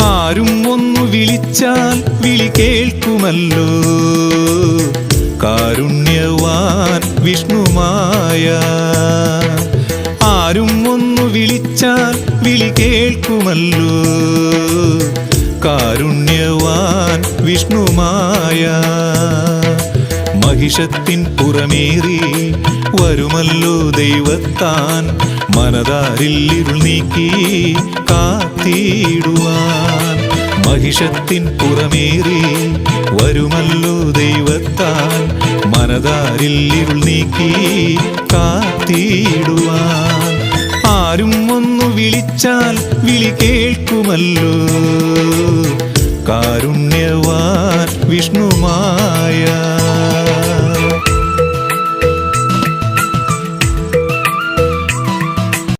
ആരും ഒന്നു വിളിച്ചാൽ വിളി കേൾക്കുമല്ലോ. കാരുണ്യവാൻ വിഷ്ണുമായ ആരും ഒന്നു വിളിച്ചാൽ വിളി കേൾക്കുമല്ലോ. കാരുണ്യവാൻ വിഷ്ണുമായ മഹിഷത്തിൻ പുറമേറി വരുമല്ലോ ദൈവത്താൻ. മനതാരിൽ ഇരുൾ നീക്കി കാത്തിടുവാൻ മഹിഷത്തിൻ പുറമേറി വരുമല്ലോ ദൈവത്താൻ മനതാരിൽ ഇരുൾ നീക്കി കാത്തിടുവാൻ. ആരും ഒന്നു വിളിച്ചാൽ വിളി കേൾക്കുമല്ലോ. കാരുണ്യവാൻ വിഷ്ണുമായ